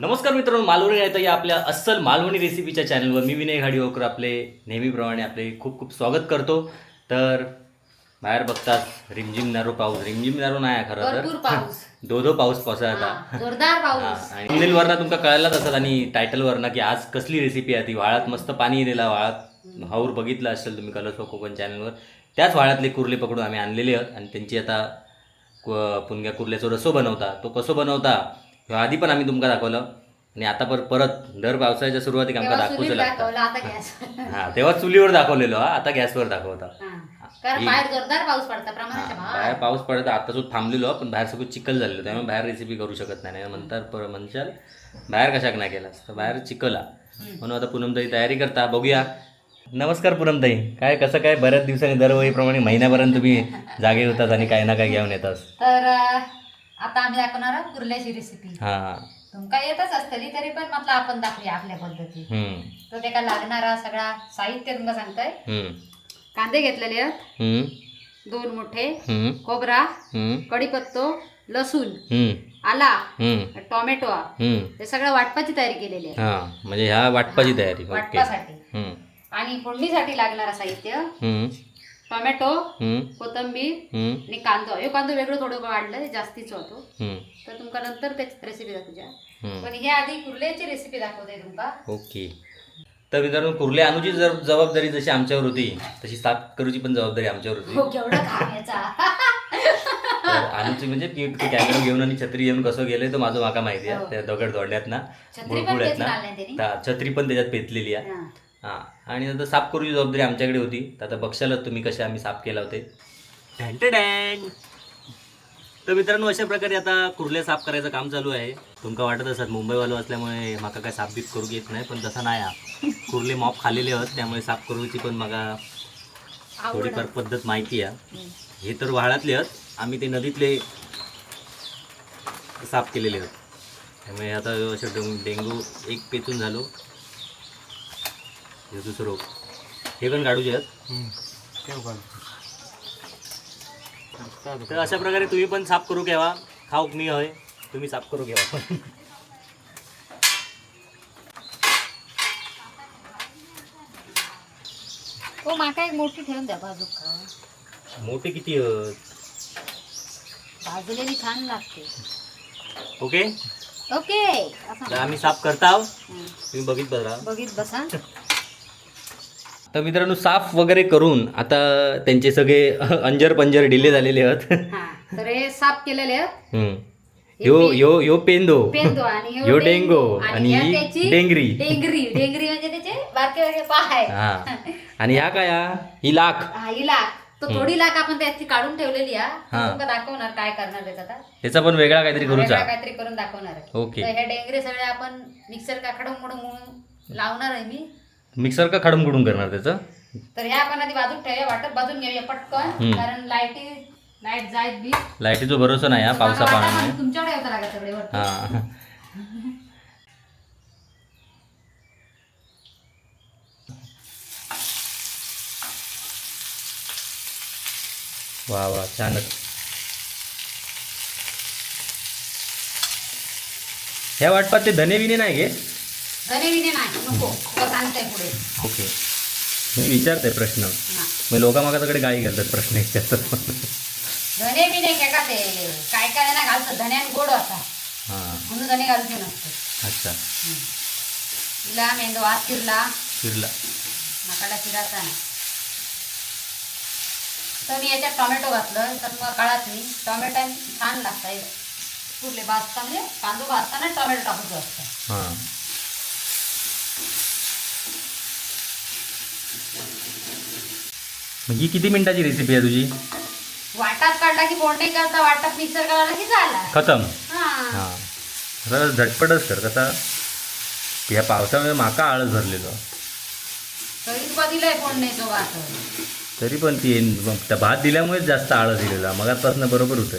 नमस्कार मित्रांनो मालवणी येतं या आपल्या अस्सल मालवणी रेसिपीच्या चॅनलवर मी विनय घाडीवकर आपले नेहमीप्रमाणे आपले खूप खूप स्वागत करतो. तर बाहेर बघतात रिमझिम नारो पाऊस रिमझिम नारो नाही खरं तर. दो दो पाऊस पावसाळ्यात हा, जोरदार पाऊस. आणि वरना तुमका कळायलाच असत आणि टायटल वरना की आज कसली रेसिपी आहे ती. वाळात मस्त पाणी दिला वाळात हाऊर बघितलं असेल तुम्ही कलर्स कोकण चॅनलवर त्याच वाळातले कुर्ले पकडून आम्ही आणलेले आहोत आणि त्यांची आता पुणग्या कुर्ल्याचा रसो बनवता. तो कसो बनवता? आधी पण आम्ही तुमका दाखवलं. आणि आता पर परत दर पावसाळ्याच्या सुरुवातीक आमका तेव्हा दाखवूच लागतं. दाखवलं आता गॅस हा तेव्हा चुलीवर दाखवलेलो हा आता गॅसवर दाखवता. हा. कारण बाहेर जोरदार पाऊस पडता प्रमाणाच्या हा, बाहेर पाऊस पडत आता जो थांबलेलो पण बाहेर सगळं चिखल झालेलं त्यामुळे बाहेर रेसिपी करू शकत नाही. नाही म्हणतात पर म्हणशाल बाहेर कशाक नाही केलास तर बाहेर चिखला. म्हणून आता पूनमताई तयारी करता बघूया. नमस्कार पूनमताई काय कसं काय बऱ्याच दिवसांनी दरवेळीप्रमाणे महिन्यापर्यंत तुम्ही जागे होतात आणि काही ना काही घेऊन येतात. तर अं, आता आम्ही दाखवणार आहोत कुर्ल्याची रेसिपी हां. तुमका येतच असतली तरी पण म्हटलं आपण दाखवूया आपल्या पद्धती. हम्म, तर त्याला लागणारा सगळा साहित्य तुमका सांगताय? हम्म, कांदे घेतलेले आहेत. हम्म, दोन मोठे. हम्म, खोबरा. हम्म, कढीपत्तो लसूण हम्म, आला हम्म, टोमॅटो. हम्म. हे सगळं वाटपाची तयारी केलेली आहे. हां. म्हणजे ह्या वाटपाची तयारी. ओके. वाटपासाठी. हम्म, आणि फोडणीसाठी लागणारं साहित्य. हम्म, टोमॅटो कोथंबीर आणि कांदो. हे कांदो वेगळं थोडं वाढलं जास्तीच होतो. तर तुमका नंतर त्याची रेसिपी दाखवूया. पण हे आधी कुर्ल्याची रेसिपी दाखवते तुमका. ओके. तर मित्रांनो कुर्ले अनुची जर जबाबदारी जशी आमच्यावर होती तशी साफ करूची पण जबाबदारी आमच्यावर होती. हो अनुची म्हणजे कॅमेरा घेऊन आणि छत्री घेऊन कसं गेले तर माझं माका माहिती आहे. हो. त्या दगड दोडण्यात ना बुळबुळ आहेत ना. छत्री पण त्याच्यात पेचलेली आहे. हा. आणि नंतर साफ करूची जबाबदारी आमच्याकडे होती तर आता बघशालच तुम्ही कसे आम्ही साफ केला होते डॅन तर मित्रांनो अशा प्रकारे आता कुर्ले साफ करायचं काम चालू आहे तुमका वाटत असत मुंबईवालो असल्यामुळे माका काय साफ बीफ करू येत नाही पण तसं नाही हा. कुर्ले मॉप खालेले आहेत त्यामुळे साफ करूची पण आवड थोडीफार. पद्धत माहिती आहे. हे तर वाळातले आहेत आम्ही ते नदीतले साफ केलेले आहेत त्यामुळे आता असं डेंग डेंगू एक पेचून झालो हे दुसरं हे पण काढूचे आहेत तर अशा प्रकारे तुम्ही पण साफ करू घ्यावा खाऊक मी होय तुम्ही साफ करू घ्यावा हो माका एक मोठी ठेवून द्या बाजूक का मोठे किती भाजलेली छान लागते. ओके? ओके. आम्ही साफ करता. तुम्ही बघित बघा बघित बसा. तर मित्रांनो साफ वगैरे करून आता त्यांचे सगळे अंजर पंजर डिले झालेले आहेत. हा तर हे साफ केलेले आहेत. हम्म. ह्यो ह्यो ह्यो पेंदो. पेंदो आणि ह्यो ह्यो डेंगो. आणि ह्या ही त्याची डेंगरी. डेंगरी. डेंगरी म्हणजे त्याचे बारके बारके पाय हा. आणि ह्या काय हा? ही लाख. हा ही लाख. तर थोडी लाख आपण त्याची काढून ठेवलेली हा. ती हा. तुमका दाखवणार काय करणार त्याचा त्याचा पण वेगळा काहीतरी वेगळा करूचा काहीतरी करून दाखवणार आहे. ओके. तर हे डेंगरे सगळे आपण मिक्सर का खडम म्हणून लावणार आहे मी. मिक्सर का खडम कुडून करणार त्याचं? तर ह्या आपण आधी बाजूक ठेवूया वाटत बाजून घेऊया पटकन हम्म. कारण लाईटी लाइट जायत बी. लाईटीचा भरोसा नाही हा पावसा मग तुमच्याकडे होता लागत सगळे वरती. हा. वा वा छानच ह्या वाटपात ते धने बिने नाही गे. धने बिने नाही. नको. सांगताय पुढे. ओके. मी विचारते प्रश्न. मग लोक मागाकडे गाई घालतात प्रश्न विचारतात. धने बिने काय का ते? काय काय ना घालतं धन्यान गोड होता हां. म्हणून धने घालते नसतं अच्छा. तिला मेंदू हात फिरला फिरला मकाला फिरायचा नाही. तर मी याच्यात टोमॅटो घातलं. तर मग काळात मी टोमॅटो छान लागतं कुठले भाजता म्हणजे कांदो भाजताना टोमॅटो टाकूचं असतं हां. ही किती मिनिटाची रेसिपी आहे तुझी? वाटात काढला की फोडणी करता वाटात मिक्सर काढला की झाला? खतम. हा. जरा झटपटच कर कसा या पावसामुळे माका आळस धरलेलो तरी वाट पण ती त्या भात दिल्यामुळेच जास्त आळस दिलेला. मगापासून बरोबर होतं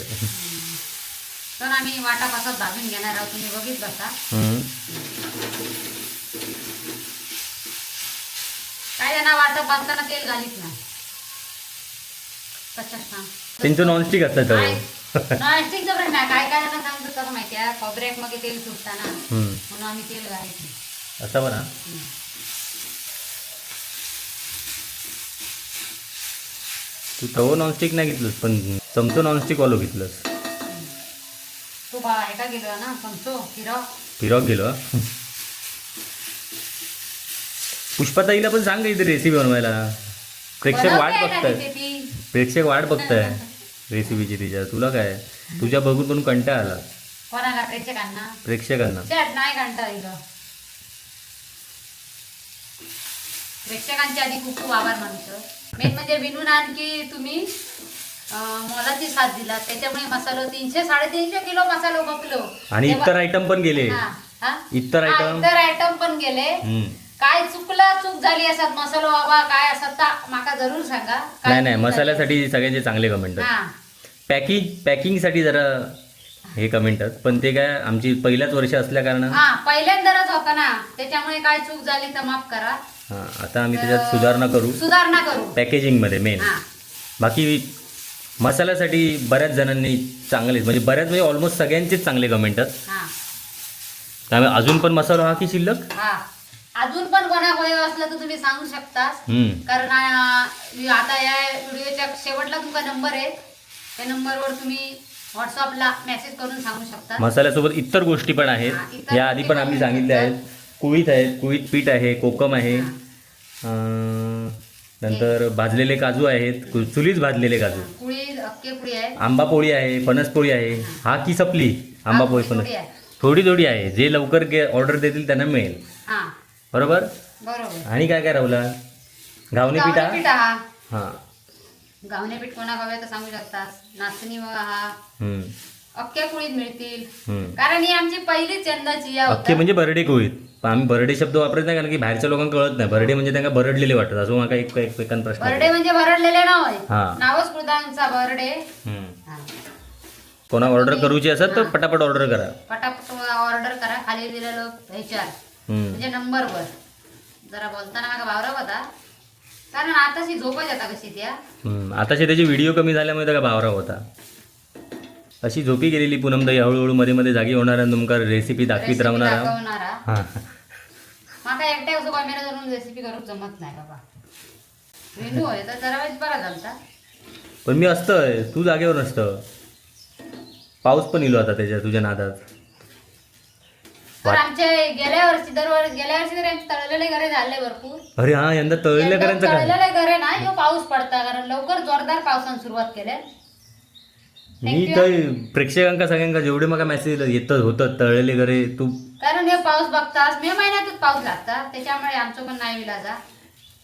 तर आम्ही वाटापासात भाजून घेणार आहोत. तुम्ही बघित बसा हम्म. काय त्यांना वाटप भाजताना तेल घालीत नाही सांग त्यांचं नॉनस्टिक असतं नॉनस्टिकचा आहे. काय काय जण सांगतो कसं माहिती आहे? खोबऱ्याक मग तेल सुटताना. म्हणून आम्ही तेल घालायचं. असं बना तू तवं नॉनस्टिक नाही घेतलंस पण चमचो नॉनस्टिक वालो घेतलंस. तो बा एका गेलो ना समजो फिरव फिरॉक गेलो. पुष्पाताईला पण सांग इथे रेसिपी बनवायला. प्रेक्षक वाट बघताय. प्रेक्षक वाट बघताय. रेसिपीची तिच्या. तुला काय? तुझ्या बघून पण कंटाळा आला. कोणाला? प्रेक्षकांना? प्रेक्षकांना. नाही घंटा इथं. प्रेक्षकांचे आधी खूप खूप आभार मानतो. मेन म्हणजे विनून आणखी तुम्ही मोलाची साथ दिला. त्याच्यामुळे मसालो तीनशे साडेतीनशे किलो मसालो बकलो आणि इतर आयटम पण गेले? इतर आयटम इतर आयटम पण गेले. काय चुकला चूक झाली असत मसालो बाबा काय असत ता माका जरूर सांगा. काय नाही नाही चूक झाली? मसाल्यासाठी सगळ्यांचे चांगले कमेंट हा. पॅकिंग पॅकिंगसाठी जरा हे कमेंट आहेत. पण ते काय आमची पहिल्याच वर्ष असल्या कारण हा पहिल्यांदाच होता ना. त्याच्यामुळे काय चूक झाली तर माफ करा. हा आता आम्ही त्याच्यात सुधारणा करू. सुधारणा करू. पॅकेजिंगमध्ये मेन हा. बाकी मसाल्यासाठी बऱ्याच जणांनी चांगले म्हणजे बऱ्याच म्हणजे ऑलमोस्ट सगळ्यांचेच चांगले कमेंट आहेत. हा. त्यामुळे अजून पण मसाला हा की शिल्लक? हा. अजून पण कोणा होय असलं तर तुम्ही सांगू शकता हम्म. कारण आ, आता या व्हिडिओच्या शेवटला तुमचा नंबर आहे. त्या नंबरवर तुम्ही व्हॉट्सअपला मेसेज करून सांगू शकता. मसाल्यासोबत इतर गोष्टी पण हा, आहेत इतर या आधी पण आम्ही पण सांगितले आहेत. कुळीत आहेत कुळीत पीठ आहे कोकम आहे. अं, नंतर भाजलेले काजू आहेत. कु- चुलीच भाजलेले काजू. कुळी अक्के कुळी आहे. आंबा पोळी आहे फणस पोळी आहे. हा की सपली? आंबा पोळी फणस. आहे. थोडी थोडी आहे. जे लवकर ऑर्डर देतील त्यांना मिळेल. हा. बरोबर? बरोबर. आणि काय काय राहुला? घावणे पीठ? गावणे पीठ हा. गावणे पीठ कोणा हवे तर सांगू शकता. नाचणी व हा. हम्म, अख्ख्या कुळीत मिळतील. हम्म. कारण ही आमची पहिलीच यंदाची या अख्खे म्हणजे बरडे कोळीत. पण आम्ही बरडे शब्द वापरत नाही कारण की बाहेरच्या लोकांना कळत नाही. बरडे म्हणजे त्यांना बरडलेले वाटत. असं माका एक एक एकान प्रश्न आहे. बर्डे म्हणजे भरडलेले नाव आहे हा. नावच कृतांचा बर्डे. हम्म. कोणा ऑर्डर करूची असेल तर पटापट ऑर्डर करा. पटापट ऑर्डर करा. खाली दिलेलं ह्याच्यावर हम्म. म्हणजे नंबरवर. जरा बोलताना माझा भावरा होता कारण आताशी झोपच येता कशी त्या. आताचे त्याचे व्हिडिओ कमी झाल्यामुळे त्याला भावरा होता अशी झोपी गेलेली पूनमदाई हळूहळू मध्ये मध्ये जागी होणार आणि तुमका रेसिपी दाखवीत राहणार. हा. माका एकट्या असं कॅमेरा धरून रेसिपी करूक जमत नाही बाबा. मेनू आहे तर जरा वेळेस बरा झालता. पण मी असतंय. तू जागेवर नसतं. पाऊस पण इलो आता त्याच्या तुझ्या नादात. तर आमचे गेल्या वर्षी दरवर्षी गेल्या वर्षी तरी आमचे तळलेले घरे झाले भरपूर. अरे हा यंदा तळलेले घरे ना ह्यो पाऊस पडता कारण लवकर जोरदार पावसानं सुरुवात केल्या मी तर प्रेक्षकांका सगळ्यांका जेवढे मला मेसेज येत होतं तळलेले घरे तू कारण हे पाऊस बघतास मे महिन्यातच पाऊस लागता त्याच्यामुळे आमचं पण नाही विलाजा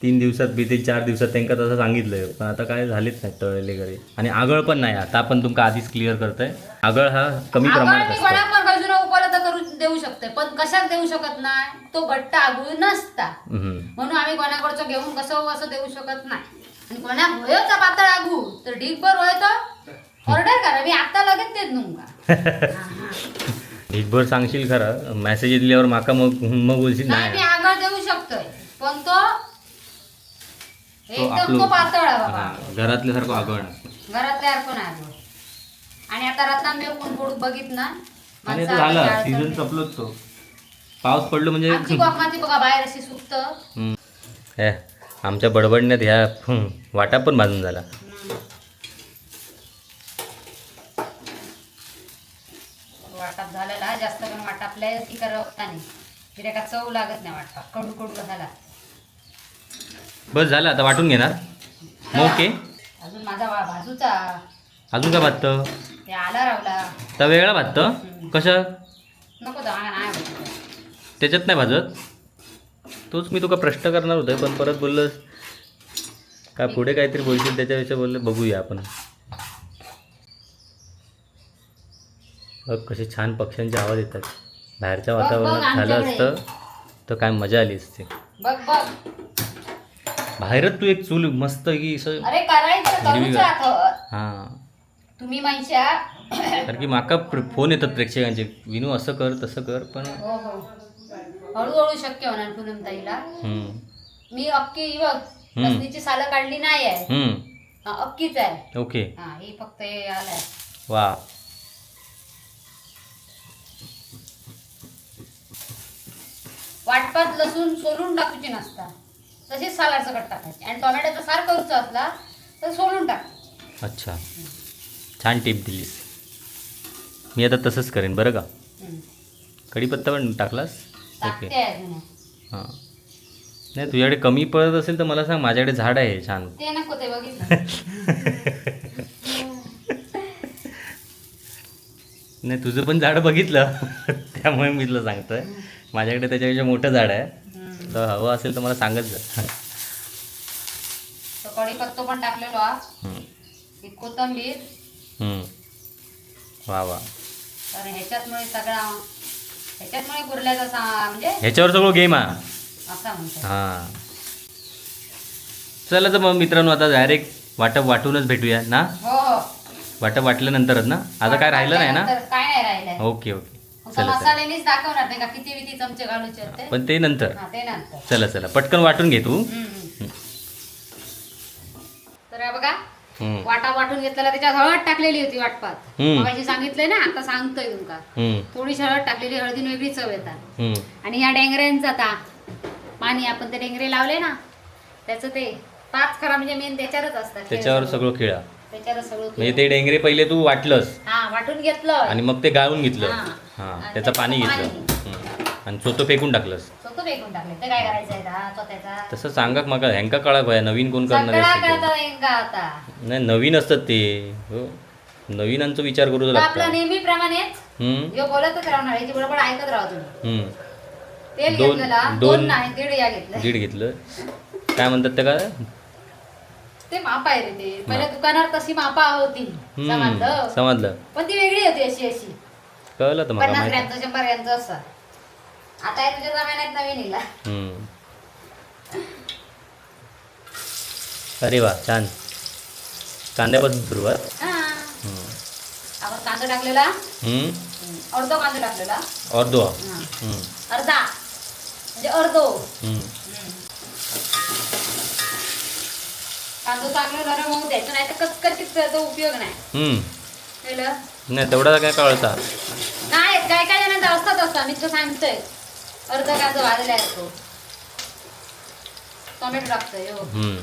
तीन दिवसात बीते चार दिवसात त्यांका तसं सांगितलंय. पण आता काय झालेच नाही तळलेले घरे. आणि आगळ पण नाही आता. आपण तुमका आधीच क्लिअर करतोय. आगळ हा कमी प्रमाणात असतो. उपलब्ध करून देऊ शकते. पण कशात देऊ शकत नाही? तो घट्ट आगळून नसता. म्हणून आम्ही कोणाकडचं घेऊन कसं असं देऊ शकत नाही. आणि कोणा होयोचा पातळ आगू तर ढीकभर होय तर ऑर्डर करा. मी आता लगेच देत नुंगा भर सांगशील खरं. मेसेज दिल्यावर माका मग मग बोलशील नाही मी नाही आगळ देऊ शकतोय. पण तो तो एकदम आपलं- तो पातळ आहे बाबा. घरातल्यासारखं आगळ घरात तयार पण आहे. आणि आता फोडून बघित ना आणि आता झाला सीझन संपलोच तो. पाऊस पडलो म्हणजे आमची बघा बाहेर अशी सुकत. हे, आमच्या बडबडण्यात ह्या वाटा पण बांधून झाला. वाटाप झालेला जास्त पण वाटापल्या ती करत नाही तिला का चव लागत नाही वाटप कडू कडू झाला. बस झालं आता वाटून घेणार. मग ओके. अजून माझा वा अजून काय भाततं ते आला रावला तर वेगळा भाततं कशा नको दहा नाही आवडत. त्याच्यात नाही भाजत? तोच मी तुका प्रश्न करणार होतं पण परत बोललंस. काय पुढे काहीतरी बोलशील त्याच्याविषयी बोलले बघूया आपण. बघ कसे छान पक्ष्यांचे आवाज येतात. बाहेरच्या बघ, वातावरणात झालं आमच्याकडे. असतं तर काय मजा आली असते. बघ बघ. बाहेरच तू एक चूल मस्त की असं अरे करायचं करूच आता. हां. तुम्ही कारण की माका प्र- फोन येतात प्रेक्षकांचे. विनू असं कर तसं कर पण हो हो. हळूहळू शक्य होणार पूनम ताईला. हम्म, मी अक्की ही बघ लसणीची सालं काढली नाही आहे हम्म, हा, अक्कीच आहे. ओके. हा ही फक्त हे आलाय. वा. वाटपात लसूण सोलून टाकूची नसता. तशीच सालाड सकट टाकायची. आणि टोमॅटोचा सार करूचा असला तर सोलून टाक अच्छा. छान टीप दिलीस. मी आता तसंच करेन बरं का? कढीपत्ता पण टाकलास? ओके. टाकते अजून हां. नाही तुझ्याकडे कमी पडत असेल तर मला सांग माझ्याकडे झाड आहे छान. ते नको ते बघितलं. नाही तुझं पण झाड बघितलं. त्यामुळे मी तुला सांगतोय. माझ्याकडे त्याच्यापेक्षा मोठं झाड आहे. तर हवं असेल तर मला सांगत जा. कढीपत्तो पण टाकलेलो कोथंबीर. वा वा. तर ह्याच्यातमुळे सगळा ह्याच्यातमुळे म्हणजे? ह्याच्यावर सगळं गेम हा. हां. चला तर मग मित्रांनो आता डायरेक्ट वाटप वाटूनच भेटूया ना? हो हो. वाटप वाटल्यानंतरच ना? आता काय राहिलं नाही ना? काय नाही राहिलंय. Okay okay. चला चला. मसाल्यानेच दाखवणार नाही का? किती किती चमचे घालूचे आहेत ते पण ते नंतर. हा ते नंतर. चला चला. पटकन वाटून घे तू. हम्म, हम्म. तर हे बघा हम्म. वाटा वाटून घेतलेला त्याच्यात हळद टाकलेली होती वाटपात. हम्म. मगाशी सांगितलंय ना आता सांगतोय तुमका. हम्म. थोडीशी हळद टाकलेली हळदीन वेगळी चव येतात. हम्म. आणि ह्या डेंगऱ्यांचा ता पाणी आपण ते डेंगरे लावले ना त्याचं ते पाच खरा म्हणजे मेन त्याच्यावरच असतात त्याच्यावर सगळं खेळा. त्याच्यावर सगळं म्हणजे ते डेंगरे पहिले तू वाटलंस. हा वाटून घेतलं. आणि मग ते गाळून घेतलं. हा. हां. आणि त्याचं पाणी घेतलं. हम्म. आणि चोतो फेकून टाकलंस. स्वतः फेकून टाकले. ते काय करायचं आहे स्वतःचा तसं सांगा मला ह्यांका कळा भया नवीन कोण करणार सगळा आहे कळतं एंगा आता. नाही नवीन असतात ते. हो. नवीनांचा विचार करू तर आपलं लागतात नेहमीप्रमाणेच हम्म. ह्यो बोलतच राहणार याची बरोबर ऐकत राहा तुम्ही. हम्म. तेल दोन- घेतलेला दोन- दोन नाही दीड या घेतलं. दीड घेतलं. काय म्हणतात ते काय? ते माप आहे रे ते. पहिल्या दुकानावर तशी मापा होती. समजलं? समजलं. पण ती वेगळी होती अशी अशी. कळलं तर मला पन्नास माहिती ग्रॅमचं शंभर ग्रॅमचं असं आता हे तुझ्या जमान्यात नवीन हम्म. अरे वा छान. कांद्यापासून सुरुवात हा. हम्म. आपण कांदा टाकलेला. हम्म. अर्धो कांदा टाकलेला. हा. हम्म. अर्धा. म्हणजे अर्धो. हम्म. कांदा चांगला नरम होऊ द्यायचं नाही तर कचकचीत त्याचा उपयोग नाही. हम्म. नाही तेवढा काय कळता? नाही काय काय जणांचा असतात असतात मी तर सांगतोय. अर्ध भाजला टोमॅटो टाकतोय हो. हम्म.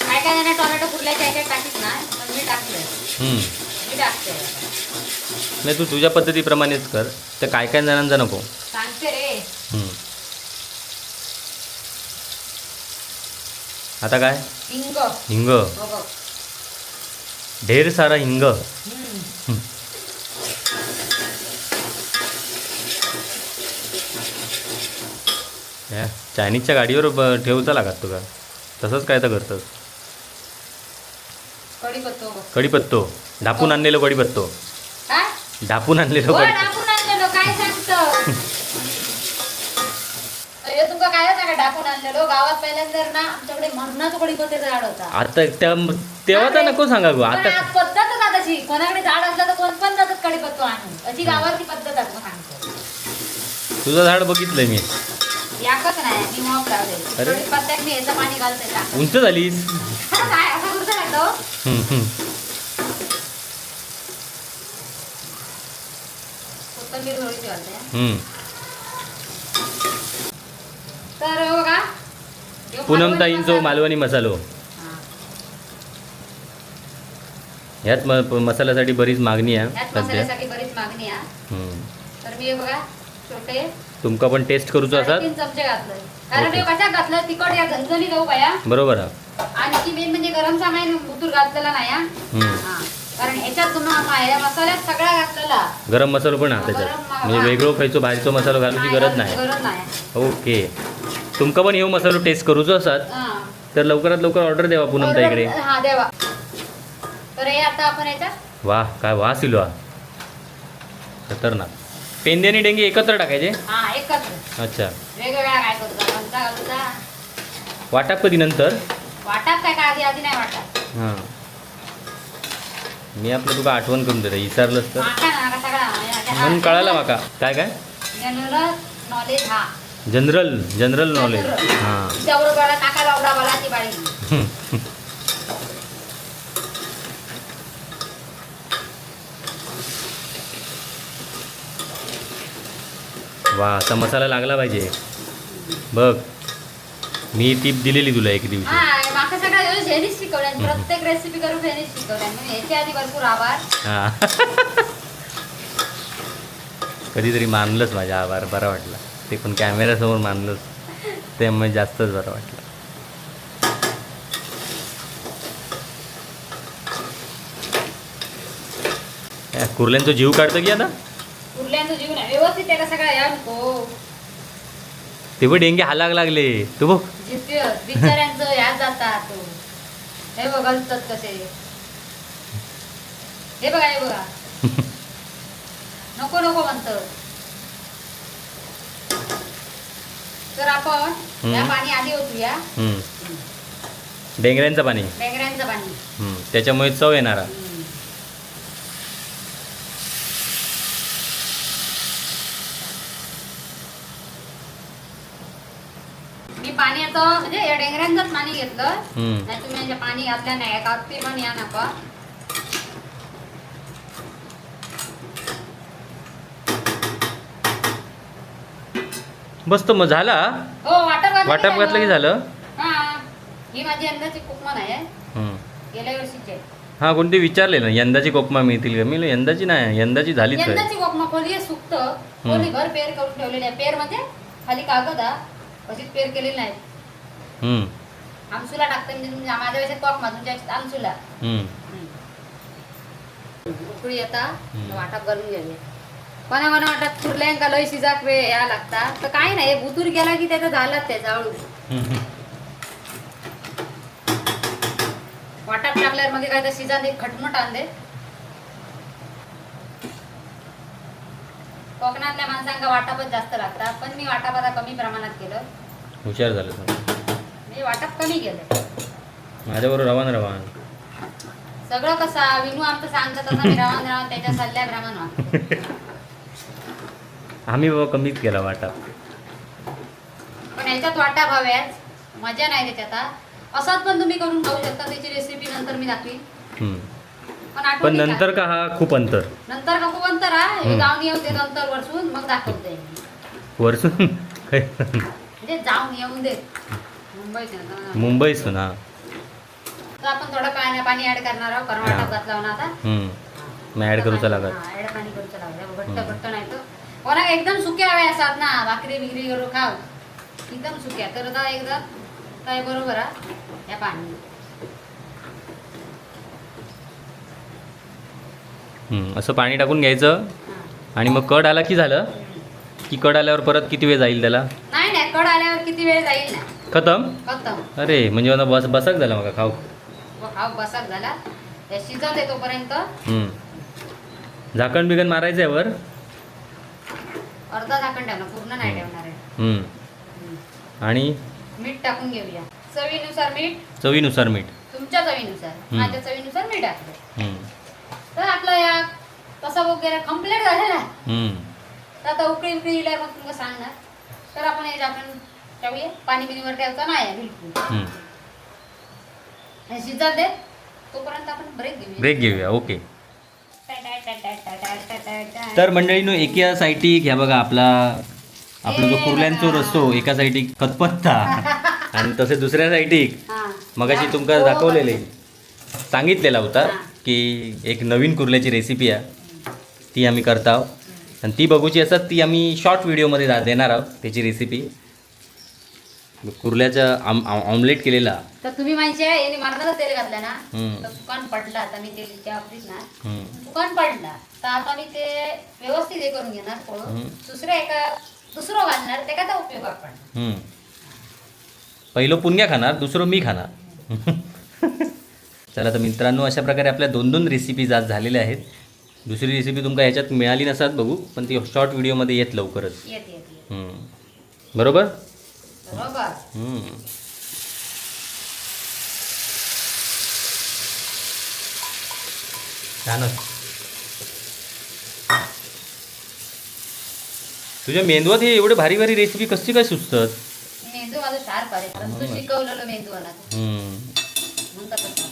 काय काय जण टोमॅटो ह्याच्यात टाकीत ना पण मी टाकलंय. हम्म. मी टाकते नाही तू तुझ्या पद्धतीप्रमाणेच कर. तर काय काय जणांचा नको सांगते रे हम्म. आता काय? हिंग. हिंग. हो ढेर सारा हिंग. चायनीजच्या गाडीवर ब- ठेवचा लागत तुका तसंच काय तर करतंस. कढीपत्तो बघ. कढीपत्तो. ढापून आणलेलं कढीपत्तो. काय? ढापून आणलेलं हो काय सांगतो काय होता का? डाकून आणलेलो गावात पहिल्यांदा ना आमच्याकडे मरणाचं झाड होता? आता त्या तेव्हा तर नको सांगा गो. पण आता आज पद्धतच आता तशी. कोणाकडे झाड असलं तर कोण पण जातात कढीपत्तो आणून. अशी गावाची पद्धत सांगतो. तुझं झाड बघितलंय मी. याकच नाही. मी मग लावले अरे. कढीपत्त्यात मी याचं पाणी घालते. टाक. उंच झालीस. काय? असं कुठं हम्म, हम्म. कोथिंबीर थोडीशी घालते. हम्म. तर बघा. पूनम मालवणी ताईंचो मसाला. मालवणी मसालो. ह्याच मसाल्यासाठी बरीच मागणी आहे सध्या. बरीच मागणी आहे. तर मी हे बघा छोटे तुमका पण टेस्ट करूचो असतात चमचे घातले कारण. हे कशा घातलं? तिखट या झणझणी जाऊ बाया. बरोबर आणि ती मेन म्हणजे गरम सामान उतूर घातलेला नाही हा. हा. कारण ह्याच्यात तुम्हाला या मसाल्यात सगळा घातलेला गरम मसालो पण हा गरम त्याच्यात. म्हणजे वेगळं खायचो बाहेरचो मसालो घालूची गरज नाही. गरज नाही. ओके. तुमका पण ह्यो मसालो टेस्ट करूचो असतात हा. तर लवकरात लवकर ऑर्डर द्यावा पूनम ताईकडे हा देवा. तर हे आता आपण याच्यात वा काय वास इलो हा खतरनाक. पेंदे आणि डेंगी एकत्र टाकायचे? हा अच्छा. वेगवेगळ्या काय करतो? कोणता घालूचा वाटाप कधी नंतर? वाटाप काय का आधी आधी नाही वाटत हां. मी आपलं तुका आठवण करून देतो विसरलंच तर. म्हणून कळालं माका. काय काय? जनरल नॉलेज हा. जनरल जनरल नॉलेज हां. वा आता मसाला लागला पाहिजे. बघ मी टीप दिलेली तुला एक दिवशी. प्रत्येक रेसिपी करून म्हणजे आधी भरपूर आभार. हां. कधीतरी मानलंच माझ्या आभार. बरं वाटलं. ते पण कॅमेऱ्यासमोर मानलंच. त्यामुळे जास्तच बरं वाटलं. या कुर्ल्यांचा जीव काढतं की आता? उरल्यांचं जीवन आहे व्यवस्थित आहे का सगळा? या नको. ते पण डेंगे हालाग लागले. तू बघ. जिथे बिचाऱ्यांचं याद जातात. तो हे बघ घालतात कसे. हे बघा हे बघा. नको नको म्हणत. तर आपण या. पाणी आधी ओतूया. हम्म. डेंगऱ्यांचं पाणी. डेंगऱ्यांचं पाणी. त्याच्यामुळे चव येणारा पाण्याचं म्हणजे या डेंगऱ्यांचंच पाणी घेतलं. हम्म. नाही तुम्ही म्हणजे पाणी घातलं नाही का ते पण या नका. बस तर मग झाला? हो वाटप घातलं की वाटप घातलं की झालं? हा. ही माझी अंदाची कुकमान आहे. हम्म. गेल्या वर्षीची. आहे. हा कोणते विचारले ना यंदाची कोपमा मिळतील का? मी म्हणलं, यंदाची नाही यंदाची झालीच आहे. यंदाची कोकमा खोली सुक्त. खोली भर पेर करून ठेवलेली आहे. पेर म्हणजे खाली कागद हा कशीच पेर केलेली नाही हम्म. आमसूला टाकते म्हणजे तुमच्या- माझ्या वेळेस तुमच्या वेळेस आमसूला हम्म. उकळी आता हम्म. वाटप करून घेऊया कोणा कोणा वाटत कुर्ल्यांका लय शिजाक वेळ या लागता तर काय नाही बुतूर गेला की त्याचा झालाच त्याचा हळू हम्म. वाटप टाकल्यावर मग काय तर शिजा दे खटमट आणले कोकणातल्या माणसांका वाटपच जास्त लागतात पण मी वाटप आता कमी प्रमाणात केलं हुशार झालं. मी वाटप कमी केलं माझ्याबरोबर रवान रवान सगळं कसं विनू आमचं सांगतं तसं मी रावण रावण त्याच्या सल्ल्याप्रमाणे वागते. आम्ही बाबा कमीच केला वाटा पण याच्यात वाटा हव्याच मजा नाही त्याच्यात हा. असाच पण तुम्ही करून खाऊ शकता त्याची रेसिपी नंतर मी दाखवीन हम्म. पण आठवणी? नंतर का हा खूप अंतर? नंतर का खूप अंतर हा? हे. जाऊन येऊन ते नंतर वरसून मग दाखवते. वरसून? म्हणजे जाऊन येऊन दे. मुंबईत आहे ना. ना तर आपण थोडं पाणी पाणी ऍड करणार आहोत हा. वाटप घातला ना आता. मग ऍड करूचा लागत ऍड पाणी करूचं लागत घट्ट हम्म. घट्ट नाही तर. कोणाक एकदम सुक्या हवे असतात ना भाकरी बिकरी करून खाव एकदम सुक्या. तर आता एकदम काय बरोबर हा. या पाणी हम्म. असं पाणी टाकून घ्यायचं. आणि मग कड आला की झालं. की कड आल्यावर परत किती वेळ जाईल त्याला नाही नाही कड आल्यावर किती वेळ जाईल ना खतम खतम अरे म्हणजे मला बस बसक झाला मग खाऊ हा बसाक झाला हे शिजत आहे तोपर्यंत हम्म. झाकण बिकण मारायचं आहे वर अर्धा झाकण ठेवणार पूर्ण नाही ठेवणार आहे हम्म. हम्म. आणि मीठ टाकून घेऊया चवीनुसार मीठ चवीनुसार मीठ तुमच्या चवीनुसार. माझ्या चवीनुसार मीठ हम्म. तर आपला या तसा वगैरे कंप्लीट झालेला आहे. तर आता उकळी उकळी इल्यावर मग तुमका सांगणार. तर आपण याच्या आपण ठेवूया पाणी बिनीवर ठेवता नाही आहे बिलकुल. हे शिजा दे. तोपर्यंत आपण ब्रेक घेऊया. ब्रेक घेऊया ओके तर मंडळीनो एका सायटी घ्या बघा आपला आपला जो कुर्ल्यांचो रस्तो एका सायटीक खतपत्ता. आणि तसे दुसऱ्या सायटीक मगाशी तुमका हो, हो, दाखवलेले. सांगितलेला होता. की एक नवीन कुर्ल्याची रेसिपी आहे. ती आम्ही करत आहोत. आणि ती बघूची असत ती आम्ही शॉर्ट व्हिडिओमध्ये दा देणार आहोत त्याची रेसिपी कुर्ल्याचा आम ऑमलेट केलेला. तर तुम्ही माहिती आहे याने मारणारच तेल घातलं ना. तर दुकान पडला. आता मी वापरीत ना. दुकान पडला. तर आता मी ते व्यवस्थित हे करून घेणार एका दुसरं घालणार ते का उपयोग आपण. पहिलं पुण्या खाणार दुसरं मी खाणार. चला तर मित्रांनो अशा प्रकारे आपल्या दोन दोन रेसिपीज आज झालेल्या आहेत. दुसरी रेसिपी तुमका ह्याच्यात मिळाली नसतात बघू पण ती शॉर्ट व्हिडिओमध्ये येत लवकरच. येत येत येत. हम्म. बरोबर? बरोबर. हम्म. छानच तुझ्या मेंदवात हे एवढे भारी भारी रेसिपी कशी काय सुचतात? मेंदू माझं शार्प आहे कारण तू शिकवलेलं मेंदू हम्म. म्हणतात तसं.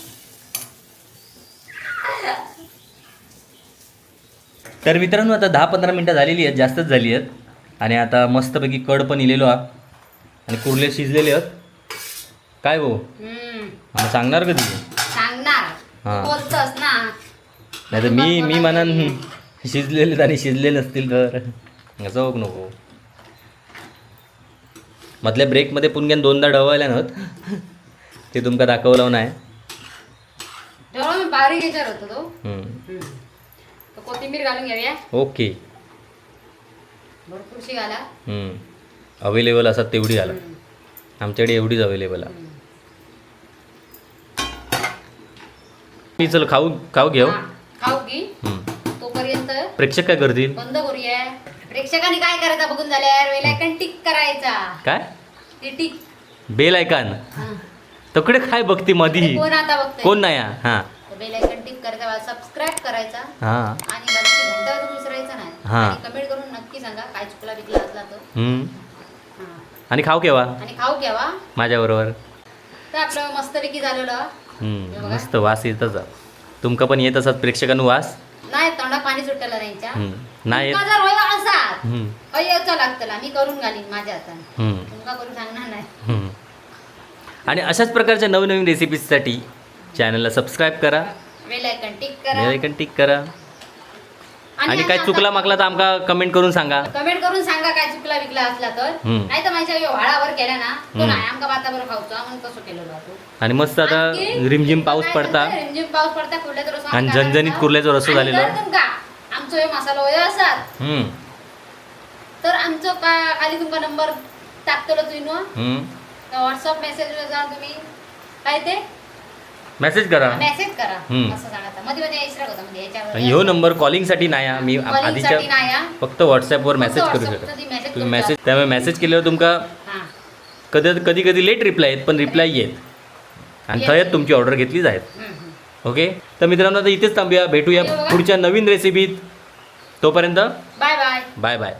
तर मित्रांनो आता दहा पंधरा मिनटं झालेली आहेत जास्तच झाली आहेत. आणि आता मस्तपैकी कड पण इलेलो हा. आणि कुर्ले शिजलेले आहेत. काय हो हम्म. मग सांगणार कधी सांगणार. हा. नाही तर मी मी म्हणन शिजलेले आणि शिजले नसतील तर. असं होक नको. मधल्या ब्रेकमध्ये पुणग्यान दोनदा डवायला नव्हत. ते तुमका दाखवलं नाही. कोथिंबीर घालून घेऊया. ओके. भरपूरशी घाला. अवेलेबल असतात तेवढी घाला. आमच्याकडे एवढीच अवेलेबल आहे. मी चल खाऊ खाऊ घेऊ. खाऊ की. तोपर्यंत प्रेक्षक काय करतील? बंद करूया. प्रेक्षकांनी काय करायचं बघून झाल्यावर वेलायकन टिक करायचा. काय? टिक. बेल हा. तकडे काय बघती मधी? कोण आता बघतोय? कोण नाही हा. बेलायकन टिक करायचा सबस्क्राईब करायचा. हा. आणि बाजूची घंटा वाजून विसरायचा नाही हा. कमेंट करून नक्की सांगा काय चुकला बिकला असला हम्म. हा. आणि खाऊ केव्हा? आणि खाऊ घ्यावा माझ्याबरोबर. तर आपलं मस्तपैकी झालेलं. हम्म, मस्त वास येतच. तुमका पण येत असत प्रेक्षकांना वास? नाही तोंडात पाणी हम्म. नाही येत. तुमका जर होय असात हम्म, यायचं लागतं मी करून घालीन माझ्या हाताने. हम्म, तुमका करून सांगणार नाही. हम्म. आणि अशाच प्रकारच्या नवनवीन रेसिपीजसाठी चॅनलला सबस्क्राईब करा. वेलायकन टिक करा. बेलायकन टिक करा. आणि काय चुकला मागला तर आमका कमेंट करून सांगा. कमेंट करून सांगा काय चुकला विकला असला तर. हम्म. नाही तर माझ्या व्हाळावर केला ना तो हम्म. नाही आमका भातावर खाऊचो म्हणून कसं केलेलो होतो आणि मस्त आता रिमझिम पाऊस पडता. रिमझिम पाऊस पडता कुर्ल्याचा रस आणि झणझणीत कुर्ल्याचा रस्सा झालेलो. तुमका आमचो हे मसाला होय असात हम्म, तर आमचो का खाली तुमका नंबर टाकतलो तुम्ही हम्म. व्हॉट्सअप मेसेज जा तुम्ही काय ते? मेसेज करा. मेसेज करा. हम्म. असं सांगा मध्ये मध्ये इस्रा होता. म्हणजे याच्यावर आणि ह्यो नंबर कॉलिंगसाठी नाही हा. मी Calling आधीच्या साठी नाही हा. फक्त व्हॉट्सॲपवर मेसेज करू WhatsApp शकता. message तुम्ही मेसेज त्यामुळे मेसेज केल्यावर तुमका हा. कधी कधी कधी लेट रिप्लाय येत पण रिप्लाय येत. आणि थंयच तुमची ऑर्डर घेतली जाईल. हम्म, हम्म. ओके तर मित्रांनो आता इथेच थांबूया. भेटूया पुढच्या नवीन रेसिपीत तोपर्यंत. Bye bye bye bye